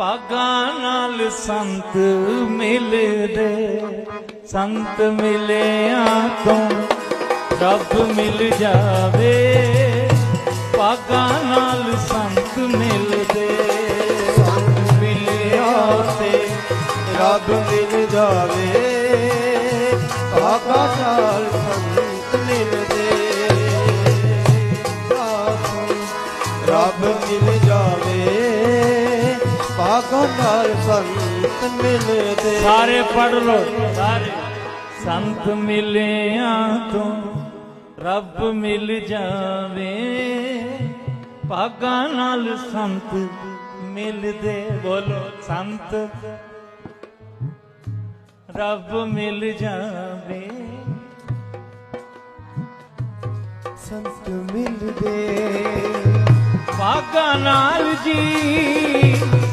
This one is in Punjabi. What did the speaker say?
ਭਾਗਾਂ ਨਾਲ ਸੰਤ ਮਿਲਦੇ। ਸੰਤ ਮਿਲਿਆ ਤੋਂ ਰੱਬ ਮਿਲ ਜਾਵੇ। ਭਾਗਾਂ ਨਾਲ ਸੰਤ ਮਿਲਦੇ। ਸੰਤ ਮਿਲਿਆ ਤੇ ਰੱਬ ਮਿਲ ਜਾਵੇ। ਭਾਗਾ ਨਾਲ ਸੰਤ ਮਿਲਦੇ। ਰੱਬ ਮਿਲ ਜਾਵੇ। ਭਾਗਾ ਨਾਲ ਸੰਤ ਮਿਲਦੇ ਸਾਰੇ ਪੜ ਲੋ ਸਾਰੇ। ਸੰਤ ਮਿਲਿਆ ਤੋਂ ਰੱਬ ਮਿਲ ਜਾਵੇ। ਭਾਗਾਂ ਨਾਲ ਸੰਤ ਮਿਲਦੇ। ਬੋਲੋ ਸੰਤ ਰੱਬ ਮਿਲ ਜਾਵੇ। ਸੰਤ ਮਿਲਦੇ। ਭਾਗਾਂ ਨਾਲ ਜੀ